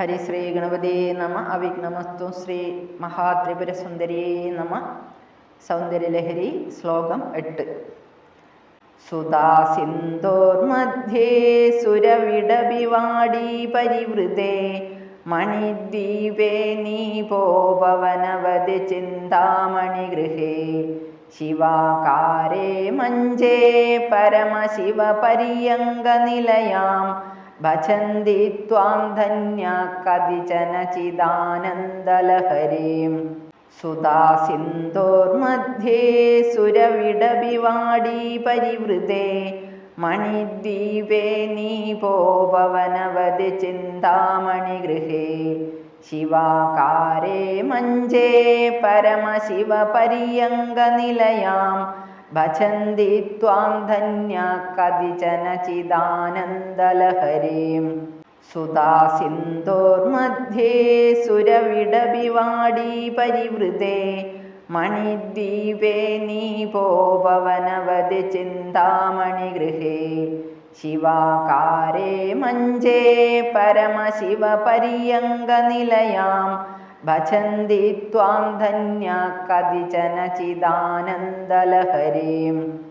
ഹരിശ്രീ ഗണപതിയെ നമ അവിഘ്നമസ്തു ശ്രീ മഹാത്രിപുരസുന്ദരി നമ സൗന്ദര്യലഹരി ശ്ലോകം എട്ട്। സുതാ സുരവിടവിവാടി പരിവൃതേ മണിദ്വീപേ നീപോപവനവതി ചിന്താമണിഗൃഹേ ശിവാകാരേ മഞ്ചേ പരമശിവപര്യങ്കനിലയാം ഭജന്തി ത്വാം ധന്യ കതിചന ചിദാനന്ദലഹരീം. സുതാ സിന്ധോർമധ്യേ സുരവിടബിവാടി പരിവൃതേ. മണിദ്വീപേ നീപോപവനവതി ചിന്താമണിഗൃഹേ ശിവാകാരേ മഞ്ചേ പരമശിവപര്യങ്കനിലയാം ഭജന്തി ത്വാം ധന്യ കതിചന ചിദാനന്ദലഹരീം. സുതാ സിന്ധോർമധ്യേ സുരവിടബിവാടി പരിവൃതേ. മണിദ്വീപേ നീപോപവനവതി ചിന്താമണിഗൃഹേ ശിവാകാരേ മഞ്ചേ പരമശിവപര്യങ്കനിലയാം ഭജന്തി ത്വാം ധന്യ കതിചന ചിദാനന്ദലഹരീം.